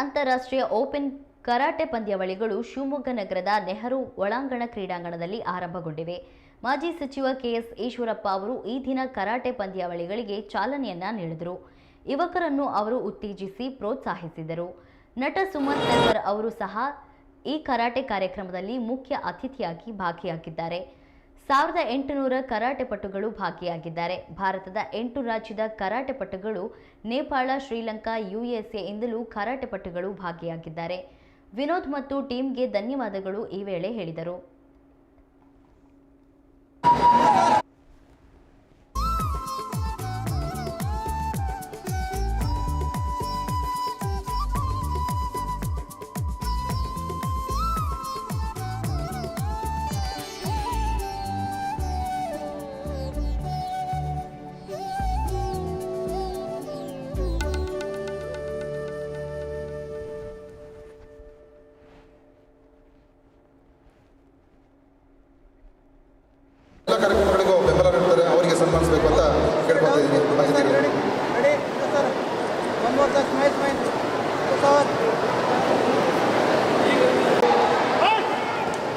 ಅಂತಾರಾಷ್ಟ್ರೀಯ open karate ಪಂದ್ಯಾವಳಿಗಳು Shivamogga ನಗರದ ನೆಹರು ಒಳಾಂಗಣ ಕ್ರೀಡಾಂಗಣದಲ್ಲಿ ಆರಂಭಗೊಂಡಿವೆ. ಮಾಜಿ ಸಚಿವ ಕೆಎಸ್ ಈಶ್ವರಪ್ಪ ಅವರು ಈ ದಿನ ಕರಾಟೆ ಪಂದ್ಯಾವಳಿಗಳಿಗೆ ಚಾಲನೆಯನ್ನ ನೀಡಿದರು. ಯುವಕರನ್ನು ಅವರು ಉತ್ತೇಜಿಸಿ ಪ್ರೋತ್ಸಾಹಿಸಿದರು. ನಟ ಸುಮನ್ ಸರ್ವರ್ ಅವರು ಸಹ ಈ ಕರಾಟೆ ಕಾರ್ಯಕ್ರಮದಲ್ಲಿ ಮುಖ್ಯ ಅತಿಥಿಯಾಗಿ ಭಾಗಿಯಾಗಿದ್ದಾರೆ. ಸಾವಿರದ ಎಂಟುನೂರ ಕರಾಟೆ ಪಟುಗಳು ಭಾಗಿಯಾಗಿದ್ದಾರೆ. ಭಾರತದ ಎಂಟು ರಾಜ್ಯದ ಕರಾಟೆ ಪಟುಗಳು ನೇಪಾಳ, ಶ್ರೀಲಂಕಾ, ಯುಎಸ್ಎ ಇಂದಲೂ ಕರಾಟೆ ಪಟುಗಳು ಭಾಗಿಯಾಗಿದ್ದಾರೆ. ವಿನೋದ್ ಮತ್ತು ಟೀಮ್ಗೆ ಧನ್ಯವಾದಗಳು ಈ ವೇಳೆ ಹೇಳಿದರು.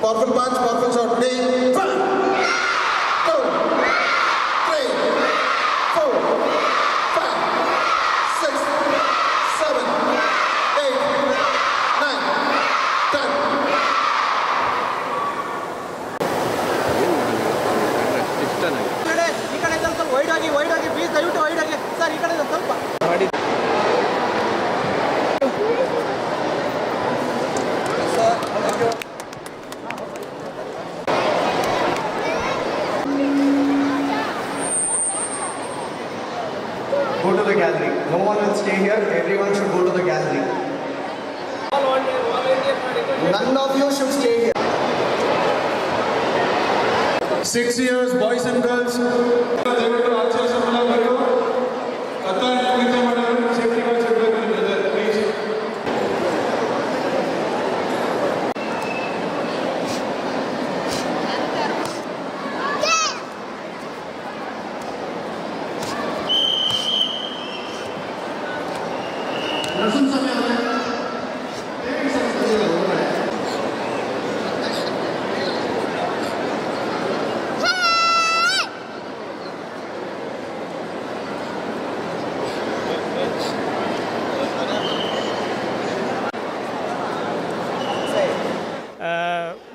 ಪೋರ್ಪಲ್ 5 ಪೋರ್ಪಲ್ 4 3 2 1 4 5 6 7 8 9 10 ಈ ಕಡೆ ಸ್ವಲ್ಪ ವೈಡ್ ಆಗಿ ವೈಡ್ ಆಗಿ प्लीज ದಯವಿಟ್ಟು ವೈಡ್ ಆಗಿ. ಸರ್, ಈ ಕಡೆ ಸ್ವಲ್ಪ. six years, boys and girls.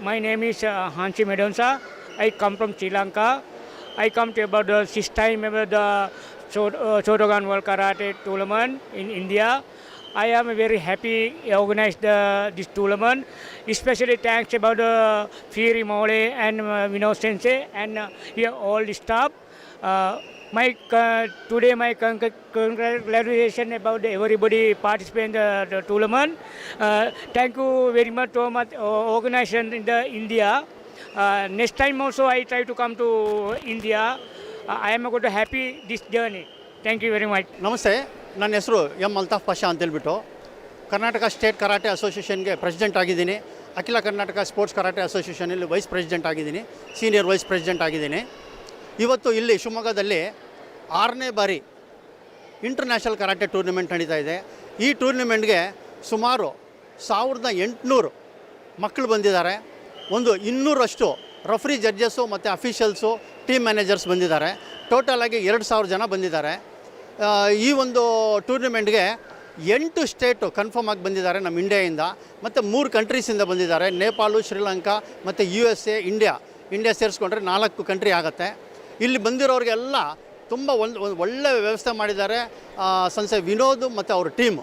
My name is uh, Hansi Medonsa. I come from Sri Lanka. I come to about the sixth time about the Chod- uh, World Karate Tournament in India. I am very happy organized uh, this tournament. Especially thanks about the Fury Mole and uh, Vinod Sensei and uh, all the staff. Uh, my uh, today my con- congratulations about everybody participating in the, the tournament. Uh, thank you very much to much uh, organization in the India. Uh, next time also I try to come to India. Uh, I am going to happy this journey. Thank you very much. ನಮಸ್ತೆ ನನ್ನ ಹೆಸರು M Altaf Pasha ಅಂತೇಳ್ಬಿಟ್ಟು Karnataka state karate ಅಸೋಸಿಯೇಷನ್ಗೆ president ಆಗಿದ್ದೀನಿ ಅಖಿಲ Karnataka sports karate ಅಸೋಸಿಯೇಷನಲ್ಲಿ vice president ಆಗಿದ್ದೀನಿ senior vice president ಆಗಿದ್ದೀನಿ ಇವತ್ತು ಇಲ್ಲಿ ಶಿವಮೊಗ್ಗದಲ್ಲಿ ಆರನೇ ಬಾರಿ ಇಂಟರ್ನ್ಯಾಷನಲ್ ಕರಾಟೆ ಟೂರ್ನಿಮೆಂಟ್ ನಡೀತಾ ಇದೆ. ಈ ಟೂರ್ನಿಮೆಂಟ್ಗೆ ಸುಮಾರು ಸಾವಿರದ ಎಂಟುನೂರು ಮಕ್ಕಳು ಬಂದಿದ್ದಾರೆ. ಒಂದು ಇನ್ನೂರಷ್ಟು ರಫ್ರಿ ಜಡ್ಜಸ್ಸು ಮತ್ತು ಅಫಿಷಿಯಲ್ಸು ಟೀಮ್ ಮ್ಯಾನೇಜರ್ಸ್ ಬಂದಿದ್ದಾರೆ. ಟೋಟಲ್ ಆಗಿ ಎರಡು ಸಾವಿರ ಜನ ಬಂದಿದ್ದಾರೆ. ಈ ಒಂದು ಟೂರ್ನಿಮೆಂಟ್ಗೆ ಎಂಟು ಸ್ಟೇಟು ಕನ್ಫರ್ಮ್ ಆಗಿ ಬಂದಿದ್ದಾರೆ ನಮ್ಮ ಇಂಡಿಯಾಯಿಂದ ಮತ್ತು ಮೂರು ಕಂಟ್ರೀಸಿಂದ ಬಂದಿದ್ದಾರೆ. ನೇಪಾಳು ಶ್ರೀಲಂಕಾ ಮತ್ತು U S A India India ಸೇರಿಸ್ಕೊಂಡ್ರೆ ನಾಲ್ಕು ಕಂಟ್ರಿ ಆಗುತ್ತೆ. ಇಲ್ಲಿ ಬಂದಿರೋರಿಗೆಲ್ಲ ತುಂಬ ಒಂದು ಒಳ್ಳೆ ವ್ಯವಸ್ಥೆ ಮಾಡಿದ್ದಾರೆ ಸಂಸೆ ವಿನೋದ್ ಮತ್ತು ಅವ್ರ ಟೀಮು.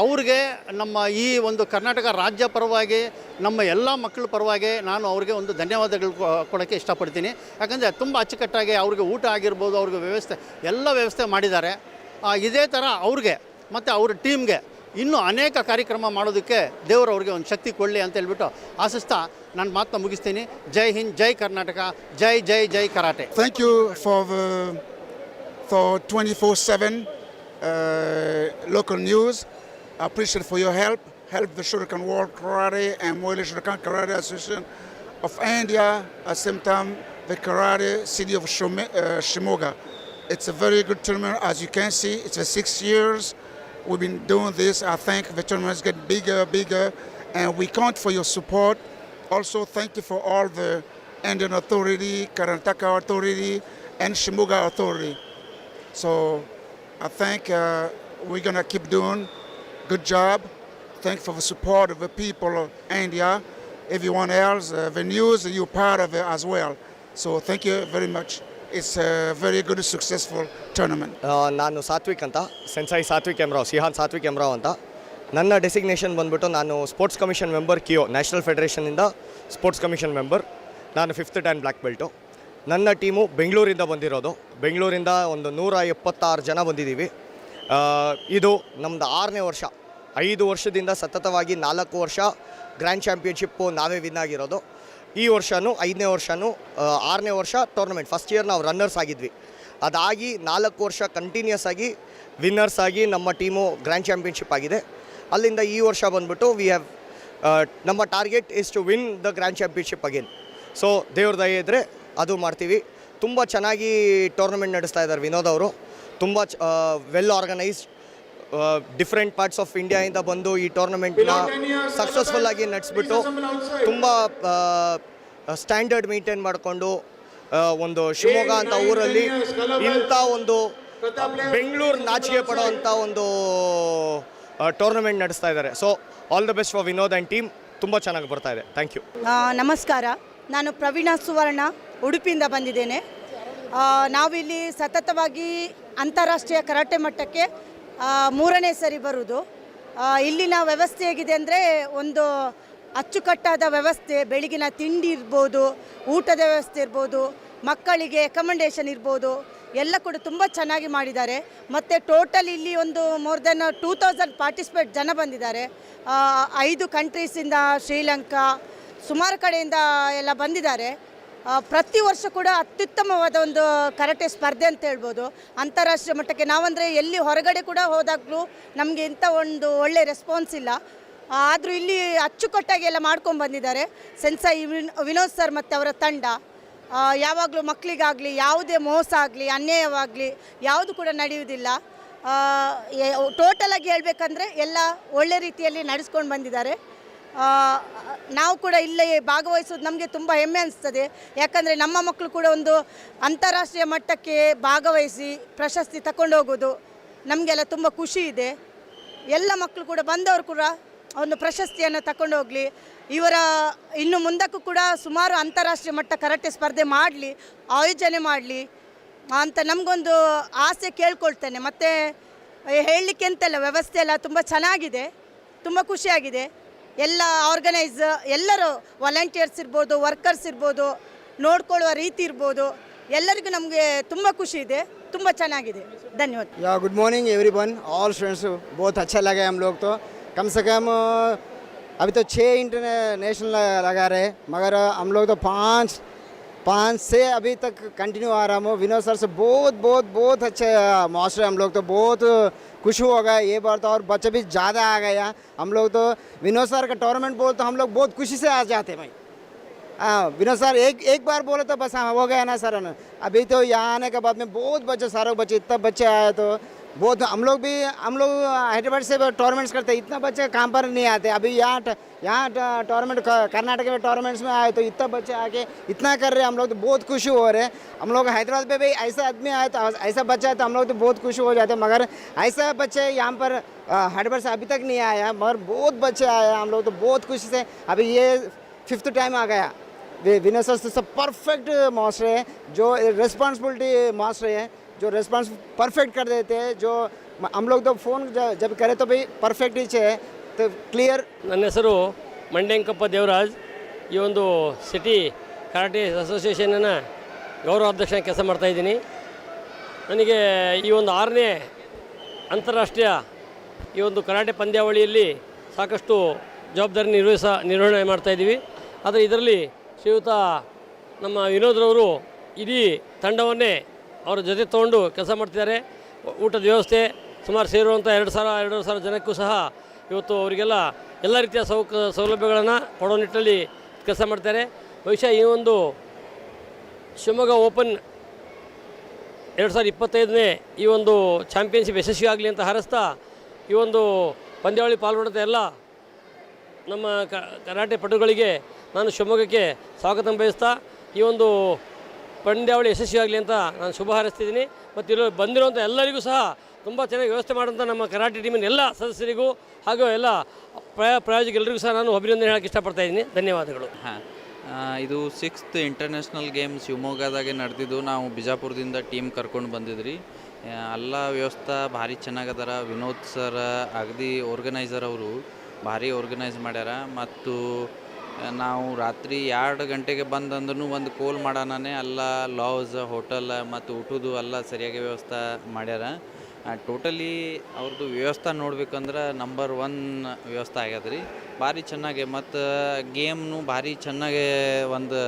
ಅವ್ರಿಗೆ ನಮ್ಮ ಈ ಒಂದು ಕರ್ನಾಟಕ ರಾಜ್ಯ ಪರವಾಗಿ, ನಮ್ಮ ಎಲ್ಲ ಮಕ್ಕಳ ಪರವಾಗಿ ನಾನು ಅವ್ರಿಗೆ ಒಂದು ಧನ್ಯವಾದಗಳು ಕೊಡೋಕ್ಕೆ ಇಷ್ಟಪಡ್ತೀನಿ. ಯಾಕಂದರೆ ತುಂಬ ಅಚ್ಚುಕಟ್ಟಾಗಿ ಅವ್ರಿಗೆ ಊಟ ಆಗಿರ್ಬೋದು, ಅವ್ರಿಗೆ ವ್ಯವಸ್ಥೆ, ಎಲ್ಲ ವ್ಯವಸ್ಥೆ ಮಾಡಿದ್ದಾರೆ. ಇದೇ ಥರ ಅವ್ರಿಗೆ ಮತ್ತು ಅವ್ರ ಟೀಮ್ಗೆ ಇನ್ನೂ ಅನೇಕ ಕಾರ್ಯಕ್ರಮ ಮಾಡೋದಕ್ಕೆ ದೇವರು ಅವ್ರಿಗೆ ಒಂದು ಶಕ್ತಿ ಕೊಡಲಿ ಅಂತ ಹೇಳ್ಬಿಟ್ಟು ಆಶಿಸ್ತಾ ನಾನು ಮಾತನ್ನ ಮುಗಿಸ್ತೀನಿ ಜೈ ಹಿಂದ್ ಜೈ ಕರ್ನಾಟಕ ಜೈ ಜೈ ಜೈ karate Thank you for the for 24/7 uh, local news. I appreciate for your help. Help the Shuriken World Karate and Moile Shuriken Karate Association of India. At the same time, the Karate City of Shome- uh, Shimoga. It's a very good tournament, as you can see. It's a six years. we've been doing this. I think the tournament is getting bigger, bigger, and we count for your support. Also, thank you for all the Indian Authority, Karnataka Authority, and Shimuga Authority. So I think uh, we're gonna keep doing good job. Thank for the support of the people of India, everyone else, uh, the news, you're part of it as well. So thank you very much. It's a very good, successful tournament. ಆ, ನಾನು ಸಾತ್ವಿಕ್ ಅಂತ sensei Satwik ಎಮ್ರಾವ್ shihan Satwik ಎಮ್ರಾವ್ ಅಂತ ನನ್ನ designation ಬಂದ್ಬಿಟ್ಟು ನಾನು sports commission member ಕಿಯೋ national ಫೆಡರೇಷನಿಂದ sports commission member ನಾನು ಫಿಫ್ತ್ ಟೈಮ್ ಬ್ಲ್ಯಾಕ್ ಬೆಲ್ಟು ನನ್ನ ಟೀಮು ಬೆಂಗಳೂರಿಂದ ಬಂದಿರೋದು. ಬೆಂಗಳೂರಿಂದ ಒಂದು ನೂರ ಎಪ್ಪತ್ತಾರು ಜನ ಬಂದಿದ್ದೀವಿ. ಇದು ನಮ್ಮದು ಆರನೇ ವರ್ಷ. ಐದು ವರ್ಷದಿಂದ ಸತತವಾಗಿ ನಾಲ್ಕು ವರ್ಷ ಗ್ರ್ಯಾಂಡ್ ಚಾಂಪಿಯನ್ಶಿಪ್ಪು ನಾವೇ ವಿನ್ ಆಗಿರೋದು. ಈ ವರ್ಷವೂ ಐದನೇ ವರ್ಷವೂ ಆರನೇ ವರ್ಷ ಟೂರ್ನಮೆಂಟ್ ಫಸ್ಟ್ ಇಯರ್ ನಾವು ರನ್ನರ್ಸ್ ಆಗಿದ್ವಿ. ಅದಾಗಿ ನಾಲ್ಕು ವರ್ಷ ಕಂಟಿನ್ಯೂಸ್ ಆಗಿ ವಿನ್ನರ್ಸ್ ಆಗಿ ನಮ್ಮ ಟೀಮು ಗ್ರ್ಯಾಂಡ್ ಚಾಂಪಿಯನ್ಶಿಪ್ ಆಗಿದೆ. ಅಲ್ಲಿಂದ ಈ ವರ್ಷ ಬಂದ್ಬಿಟ್ಟು ವಿ ಹ್ಯಾವ್ ನಮ್ಮ target is to win the grand championship again so ದೇವ್ರ ದಯ ಇದ್ದರೆ ಅದು ಮಾಡ್ತೀವಿ. ತುಂಬ ಚೆನ್ನಾಗಿ ಟೂರ್ನಮೆಂಟ್ ನಡೆಸ್ತಾ ಇದ್ದಾರೆ ವಿನೋದ್ ಅವರು. ತುಂಬ well organised different parts of ಇಂಡಿಯಾಯಿಂದ ಬಂದು ಈ ಟೂರ್ನಮೆಂಟ್ನ ಸಕ್ಸಸ್ಫುಲ್ ಆಗಿ ನಡೆಸ್ಬಿಟ್ಟು ತುಂಬ ಸ್ಟ್ಯಾಂಡರ್ಡ್ ಮೇಂಟೈನ್ ಮಾಡಿಕೊಂಡು ಒಂದು ಶಿವಮೊಗ್ಗ ಅಂತ ಊರಲ್ಲಿ ಇಂಥ ಒಂದು ಬೆಂಗಳೂರು ನಾಚಿಕೆ ಪಡೋ ಅಂಥ ಒಂದು ಟೂರ್ನಮೆಂಟ್ ನಡೆಸ್ತಾ ಇದ್ದಾರೆ. So all the best for Vinod and team ತುಂಬ ಚೆನ್ನಾಗಿ ಬರ್ತಾ ಇದೆ. ಥ್ಯಾಂಕ್ ಯು ನಮಸ್ಕಾರ. ನಾನು ಪ್ರವೀಣ ಸುವರ್ಣ, ಉಡುಪಿಯಿಂದ ಬಂದಿದ್ದೇನೆ. ನಾವಿಲ್ಲಿ ಸತತವಾಗಿ ಅಂತಾರಾಷ್ಟ್ರೀಯ ಕರಾಟೆ ಮಟ್ಟಕ್ಕೆ ಮೂರನೇ ಸರಿ ಬರುವುದು ಇಲ್ಲಿನ ವ್ಯವಸ್ಥೆ ಹೇಗಿದೆ ಅಂದರೆ ಒಂದು ಅಚ್ಚುಕಟ್ಟಾದ ವ್ಯವಸ್ಥೆ, ಬೆಳಗಿನ ತಿಂಡಿ ಇರ್ಬೋದು, ಊಟದ ವ್ಯವಸ್ಥೆ ಇರ್ಬೋದು, ಮಕ್ಕಳಿಗೆ ಅಕಮಂಡೇಷನ್ ಇರ್ಬೋದು ಎಲ್ಲ ಕೂಡ ತುಂಬ ಚೆನ್ನಾಗಿ ಮಾಡಿದ್ದಾರೆ. ಮತ್ತು ಟೋಟಲ್ ಇಲ್ಲಿ ಒಂದು more than two thousand participate ಜನ ಬಂದಿದ್ದಾರೆ. ಐದು ಕಂಟ್ರೀಸಿಂದ ಶ್ರೀಲಂಕಾ ಸುಮಾರು ಕಡೆಯಿಂದ ಎಲ್ಲ ಬಂದಿದ್ದಾರೆ. ಪ್ರತಿ ವರ್ಷ ಕೂಡ ಅತ್ಯುತ್ತಮವಾದ ಒಂದು ಕರಾಟೆ ಸ್ಪರ್ಧೆ ಅಂತ ಹೇಳ್ಬೋದು. ಅಂತಾರಾಷ್ಟ್ರೀಯ ಮಟ್ಟಕ್ಕೆ ನಾವಂದರೆ ಎಲ್ಲಿ ಹೊರಗಡೆ ಕೂಡ ಹೋದಾಗಲೂ ನಮಗೆ ಇಂಥ ಒಂದು ಒಳ್ಳೆ ರೆಸ್ಪಾನ್ಸ್ ಇಲ್ಲ. ಆದರೂ ಇಲ್ಲಿ ಅಚ್ಚುಕಟ್ಟಾಗಿ ಎಲ್ಲ ಮಾಡ್ಕೊಂಡು ಬಂದಿದ್ದಾರೆ. ಸೆನ್ಸೈ ವಿನೋದ್ ಸರ್ ಮತ್ತು ಅವರ ತಂಡ. ಯಾವಾಗಲೂ ಮಕ್ಕಳಿಗಾಗಲಿ, ಯಾವುದೇ ಮೋಸ ಆಗಲಿ, ಅನ್ಯಾಯವಾಗಲಿ, ಯಾವುದು ಕೂಡ ನಡೆಯುವುದಿಲ್ಲ. ಟೋಟಲಾಗಿ ಹೇಳಬೇಕಂದ್ರೆ ಎಲ್ಲ ಒಳ್ಳೆ ರೀತಿಯಲ್ಲಿ ನಡೆಸ್ಕೊಂಡು ಬಂದಿದ್ದಾರೆ. ನಾವು ಕೂಡ ಇಲ್ಲೇ ಭಾಗವಹಿಸೋದು ನಮಗೆ ತುಂಬ ಹೆಮ್ಮೆ ಅನಿಸ್ತದೆ. ಯಾಕಂದರೆ ನಮ್ಮ ಮಕ್ಕಳು ಕೂಡ ಒಂದು ಅಂತಾರಾಷ್ಟ್ರೀಯ ಮಟ್ಟಕ್ಕೆ ಭಾಗವಹಿಸಿ ಪ್ರಶಸ್ತಿ ತಗೊಂಡು ಹೋಗೋದು ನಮಗೆಲ್ಲ ತುಂಬ ಖುಷಿ ಇದೆ. ಎಲ್ಲ ಮಕ್ಕಳು ಕೂಡ ಬಂದವರು ಕೂಡ ಒಂದು ಪ್ರಶಸ್ತಿಯನ್ನು ತಗೊಂಡೋಗಲಿ ಇವರ ಇನ್ನು ಮುಂದಕ್ಕೂ ಕೂಡ ಸುಮಾರು ಅಂತಾರಾಷ್ಟ್ರೀಯ ಮಟ್ಟ ಕರಾಟೆ ಸ್ಪರ್ಧೆ ಮಾಡಲಿ, ಆಯೋಜನೆ ಮಾಡಲಿ ಅಂತ ನಮಗೊಂದು ಆಸೆ ಕೇಳ್ಕೊಳ್ತೇನೆ. ಮತ್ತು ಹೇಳಲಿಕ್ಕೆ ಅಂತಲ್ಲ ವ್ಯವಸ್ಥೆ ಎಲ್ಲ ತುಂಬ ಚೆನ್ನಾಗಿದೆ, ತುಂಬ ಖುಷಿಯಾಗಿದೆ. ಎಲ್ಲ ಆರ್ಗನೈಸ್ ಎಲ್ಲರೂ ವಾಲಂಟಿಯರ್ಸ್ ಇರ್ಬೋದು ವರ್ಕರ್ಸ್ ಇರ್ಬೋದು, ನೋಡ್ಕೊಳ್ಳುವ ರೀತಿ ಇರ್ಬೋದು, ಎಲ್ಲರಿಗೂ ನಮಗೆ ತುಂಬ ಖುಷಿ ಇದೆ, ತುಂಬ ಚೆನ್ನಾಗಿದೆ. ಧನ್ಯವಾದ. Good morning everyone all students ಬಹುತ್ ಅಚ್ಚಾ ಲಗೆ ಹಮ್ कम से कम अभी तो छः इंटरनेशनल लगा रहे मगर हम लोग तो पाँच पाँच से अभी तक कंटिन्यू आ रहा हूँ। विनोद सर से बहुत बहुत बहुत अच्छे मास्टर हम लोग तो बहुत खुश हो गए ये बार तो और बच्चे भी ज़्यादा आ गया हम लोग तो विनोद सर का टूर्नामेंट बोल तो हम लोग बहुत खुशी से आ जाते भाई। हाँ विनोद सर, एक एक बार बोले तो बस हाँ हो गया ना सर अभी तो यहाँ आने के बाद में बहुत बच्चे, सारे बच्चे, इतना बच्चे आए तो बहुत हम लोग भी, हम लोग हैदराबाद से टूर्नामेंट्स करते हैं। इतना बच्चे काम पर नहीं आते। अभी यहाँ यहाँ टूर्नामेंट कर्नाटक में टूर्नामेंट्स में आए तो इतना बच्चे आके इतना कर रहे हैं। हम लोग तो बहुत खुशी हो रहे हैं। हम लोग हैदराबाद में भी ऐसा आदमी आए तो ऐसा बच्चा है तो हम लोग तो बहुत खुश हो जाते हैं। मगर ऐसा बच्चे यहाँ पर हैदराबाद से अभी तक नहीं आया। मगर बहुत बच्चे आए हम लोग तो बहुत खुशी से, अभी ये फिफ्थ टाइम आ गया। विनर सर सब परफेक्ट मास्टर है, जो रिस्पॉन्सिबिलिटी मास्टर है। जो रेस्पॉन्स परफेक्ट कर देते हैं जो हम लोग तो फ़ोन जब करें तो भाई परफेक्ट ही है तो क्लियर ನನ್ನ ಹೆಸರು ಮಂಡ್ಯಂಕಪ್ಪ ದೇವರಾಜ್ ಈ ಒಂದು ಸಿಟಿ ಕರಾಟೆ ಅಸೋಸಿಯೇಷನ್ನ ಗೌರವ ಅಧ್ಯಕ್ಷ ಕೆಲಸ ಮಾಡ್ತಾಯಿದ್ದೀನಿ ನನಗೆ ಈ ಒಂದು ಆರನೇ ಅಂತಾರಾಷ್ಟ್ರೀಯ ಈ ಒಂದು ಕರಾಟೆ ಪಂದ್ಯಾವಳಿಯಲ್ಲಿ ಸಾಕಷ್ಟು ಜವಾಬ್ದಾರಿ ನಿರ್ವಹಿಸ ನಿರ್ವಹಣೆ ಮಾಡ್ತಾಯಿದ್ದೀವಿ ಆದರೆ ಇದರಲ್ಲಿ ಶ್ರೀಯುತ ನಮ್ಮ ವಿನೋದ್ರವರು ಇಡೀ ತಂಡವನ್ನೇ ಅವರ ಜೊತೆ ತೊಗೊಂಡು ಕೆಲಸ ಮಾಡ್ತಿದ್ದಾರೆ. ಊಟದ ವ್ಯವಸ್ಥೆ ಸುಮಾರು ಸೇರುವಂಥ ಎರಡು ಸಾವಿರ, ಎರಡೂವರೆ ಸಾವಿರ ಜನಕ್ಕೂ ಸಹ ಇವತ್ತು ಅವರಿಗೆಲ್ಲ ಎಲ್ಲ ರೀತಿಯ ಸೌಕ, ಸೌಲಭ್ಯಗಳನ್ನು ಕೊಡೋ ನಿಟ್ಟಲ್ಲಿ ಕೆಲಸ ಮಾಡ್ತಾರೆ. ಬಹುಶಃ ಈ ಒಂದು ಶಿವಮೊಗ್ಗ ಓಪನ್ ಎರಡು ಸಾವಿರದ ಇಪ್ಪತ್ತೈದನೇ ಈ ಒಂದು ಚಾಂಪಿಯನ್ಶಿಪ್ ಯಶಸ್ವಿ ಆಗಲಿ ಅಂತ ಹಾರಿಸ್ತಾ ಈ ಒಂದು ಪಂದ್ಯಾವಳಿ ಪಾಲ್ಗೊಂಡಂಥ ಎಲ್ಲ ನಮ್ಮ ಕರಾಟೆ ಪಟುಗಳಿಗೆ ನಾನು ಶಿವಮೊಗ್ಗಕ್ಕೆ ಸ್ವಾಗತ ಬಯಸ್ತಾ ಈ ಒಂದು ಪಂದ್ಯಾವಳಿ ಯಶಸ್ವಿಯಾಗಲಿ ಅಂತ ನಾನು ಶುಭ ಹಾರೈಸ್ತಿದ್ದೀನಿ. ಮತ್ತು ಇಲ್ಲಿ ಬಂದಿರುವಂಥ ಎಲ್ಲರಿಗೂ ಸಹ ತುಂಬ ಚೆನ್ನಾಗಿ ವ್ಯವಸ್ಥೆ ಮಾಡೋಂಥ ನಮ್ಮ ಕರಾಟೆ ಟೀಮಿನ ಎಲ್ಲ ಸದಸ್ಯರಿಗೂ ಹಾಗೂ ಎಲ್ಲ ಪ್ರಾಯೋಜಕ ಪ್ರಾಯೋಜಕರೆಲ್ಲರಿಗೂ ಸಹ ನಾನು ಅಭಿನಂದನೆ ಹೇಳಕ್ಕೆ ಇಷ್ಟಪಡ್ತಾ ಇದ್ದೀನಿ. ಧನ್ಯವಾದಗಳು. ಹಾಂ ಇದು ಸಿಕ್ಸ್ತ್ ಇಂಟರ್ನ್ಯಾಷನಲ್ ಗೇಮ್ ಶಿವಮೊಗ್ಗದಾಗೆ ನಡೆದಿದ್ದು ನಾವು ಬಿಜಾಪುರದಿಂದ ಟೀಮ್ ಕರ್ಕೊಂಡು ಬಂದಿದ್ರಿ. ಎಲ್ಲ ವ್ಯವಸ್ಥೆ ಭಾರಿ ಚೆನ್ನಾಗದಾರ. ವಿನೋದ್ ಸರ್, ಅಗದಿ ಆರ್ಗನೈಸರ್ ಅವರು ಭಾರಿ ಆರ್ಗನೈಸ್ ಮಾಡ್ಯಾರ. ಮತ್ತು ನಾವು ರಾತ್ರಿ ಎರಡು ಗಂಟೆಗೆ ಬಂದಂದ್ರೂ ಒಂದು ಕೋಲ್ ಮಾಡೋಣನೇ. ಎಲ್ಲ ಲಾಸ್ ಹೋಟೆಲ್ ಮತ್ತು ಊಟದ್ದು ಎಲ್ಲ ಸರಿಯಾಗಿ ವ್ಯವಸ್ಥೆ ಮಾಡ್ಯಾರ. ಟೋಟಲಿ ಅವ್ರದ್ದು ವ್ಯವಸ್ಥೆ ನೋಡ್ಬೇಕಂದ್ರೆ ನಂಬರ್ ಒನ್ ವ್ಯವಸ್ಥೆ ಆಗ್ಯದ ರೀ ಭಾರಿ ಚೆನ್ನಾಗಿ ಮತ್ತು ಗೇಮ್ನು ಭಾರಿ ಚೆನ್ನಾಗಿ ಒಂದು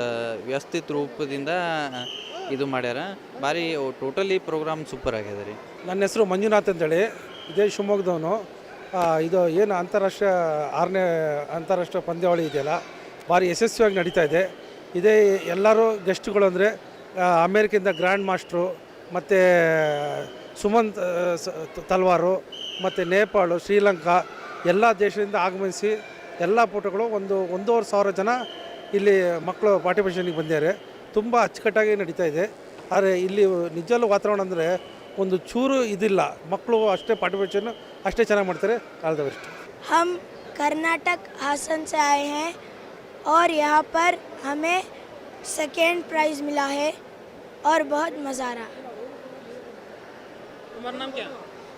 ವ್ಯವಸ್ಥಿತ ರೂಪದಿಂದ ಇದು ಮಾಡ್ಯಾರ. ಭಾರಿ ಟೋಟಲಿ ಪ್ರೋಗ್ರಾಮ್ ಸೂಪರ್ ಆಗ್ಯದ ರೀ ನನ್ನ ಹೆಸರು ಮಂಜುನಾಥ್ ಅಂತೇಳಿ. ಇದೇ ಶಿವಮೊಗ್ಗದವನು. ಇದು ಏನು ಅಂತಾರಾಷ್ಟ್ರೀಯ ಆರನೇ ಅಂತಾರಾಷ್ಟ್ರೀಯ ಪಂದ್ಯಾವಳಿ ಇದೆಯಲ್ಲ ಭಾರಿ ಯಶಸ್ವಿಯಾಗಿ ನಡೀತಾ ಇದೆ. ಇದೇ ಎಲ್ಲರೂ ಗೆಸ್ಟ್ಗಳು ಅಂದರೆ ಅಮೇರಿಕಿಂದ ಗ್ರ್ಯಾಂಡ್ ಮಾಸ್ಟ್ರು, ಮತ್ತು ಸುಮಂತ್ ತಲ್ವಾರು, ಮತ್ತು ನೇಪಾಳು, ಶ್ರೀಲಂಕಾ, ಎಲ್ಲ ದೇಶದಿಂದ ಆಗಮಿಸಿ ಎಲ್ಲ ಫೋಟೋಗಳು ಒಂದು, ಒಂದೂವರೆ ಸಾವಿರ ಜನ ಇಲ್ಲಿ ಮಕ್ಕಳು ಪಾರ್ಟಿಪೇಷನಿಗೆ ಬಂದಿದ್ದಾರೆ. ತುಂಬ ಅಚ್ಚುಕಟ್ಟಾಗಿ ನಡೀತಾ ಇದೆ. ಆದರೆ ಇಲ್ಲಿ ನಿಜಲ್ಲೂ ವಾತಾವರಣ ಅಂದರೆ ಒಂದು ಚೂರು ಇದಿಲ್ಲ. ಮಕ್ಕಳು ಅಷ್ಟೇ ಪಾರ್ಟಿಪೇಷನ್ ಅಷ್ಟೇ ಚೆನ್ನಾಗಿ ಮಾಡ್ತಾರೆ. ಕಾಲದ ಬೆಸ್ಟ್ ಹಮ್ ಕರ್ನಾಟಕ ಹಾಸನ್ ಸೆ ಹೇ और यहाँ पर हमें सेकेंड प्राइज़ मिला है और बहुत मज़ा आ रहा तुम्हारा नाम क्या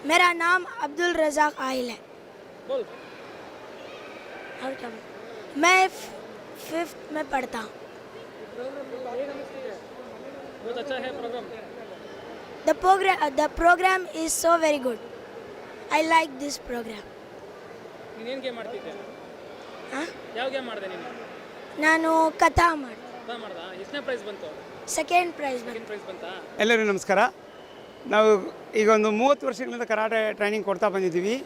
मेरा नाम अब्दुल रज़ाक आहिल है बोल और क्या बोलूं? मैं फिफ्थ में पढ़ता हूँ बहुत अच्छा है programme the programme the programme is so very good I like this programme ನೀನೇನು ಗೇಮ್ ಮಾಡ್ತಿದ್ದೆ ಹಾಂ ಯಾವ ಗೇಮ್ ಮಾಡಿದೆ ನೀನು ನಾನು ಕಥಾ ಮಾಡಿ ಎಷ್ಟನೇ ಪ್ರೈಸ್ ಬಂತು? ಸೆಕೆಂಡ್ ಪ್ರೈಸ್ ಬಂತು. ಪ್ರೈಸ್ ಬಂತಾ? ಎಲ್ಲರಿಗೂ ನಮಸ್ಕಾರ. ನಾವು ಈಗ ಒಂದು ಮೂವತ್ತು ವರ್ಷಗಳಿಂದ ಕರಾಟೆ ಟ್ರೈನಿಂಗ್ ಕೊಡ್ತಾ ಬಂದಿದ್ದೀವಿ.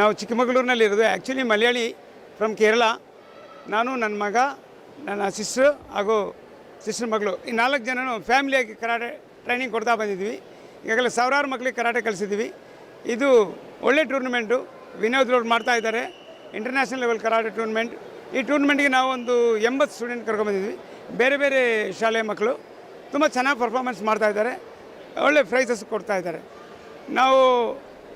ನಾವು ಚಿಕ್ಕಮಗಳೂರಿನಲ್ಲಿರೋದು ಆ್ಯಕ್ಚುಲಿ ಮಲಯಾಳಿ ಫ್ರಮ್ ಕೇರಳ ನಾನು ನನ್ನ ಮಗ ನನ್ನ ಸಿಸ್ಟರ್ ಹಾಗೂ ಸಿಸ್ಟರ್ ಮಗಳು. ಈ ನಾಲ್ಕು ಜನನು ಫ್ಯಾಮಿಲಿಯಾಗಿ ಕರಾಟೆ ಟ್ರೈನಿಂಗ್ ಕೊಡ್ತಾ ಬಂದಿದ್ವಿ ಈಗಾಗಲೇ ಸಾವಿರಾರು ಮಕ್ಕಳಿಗೆ ಕರಾಟೆ ಕಲಿಸಿದ್ದೀವಿ. ಇದು ಒಳ್ಳೆ ಟೂರ್ನಮೆಂಟು ವಿನೋದ್ ರೋಡ್ ಮಾಡ್ತಾ ಇದ್ದಾರೆ. ಇಂಟರ್ನ್ಯಾಷನಲ್ ಲೆವೆಲ್ ಕರಾಟೆ ಟೂರ್ನಮೆಂಟ್ ಈ ಟೂರ್ನಮೆಂಟ್ಗೆ ನಾವು ಒಂದು ಎಂಬತ್ತು ಸ್ಟೂಡೆಂಟ್ ಕರ್ಕೊಂಬಂದಿದ್ವಿ ಬೇರೆ ಬೇರೆ ಶಾಲೆಯ ಮಕ್ಕಳು ತುಂಬ ಚೆನ್ನಾಗಿ ಪರ್ಫಾರ್ಮೆನ್ಸ್ ಮಾಡ್ತಾ ಇದ್ದಾರೆ. ಒಳ್ಳೆ ಪ್ರೈಸಸ್ ಕೊಡ್ತಾ ಇದ್ದಾರೆ. ನಾವು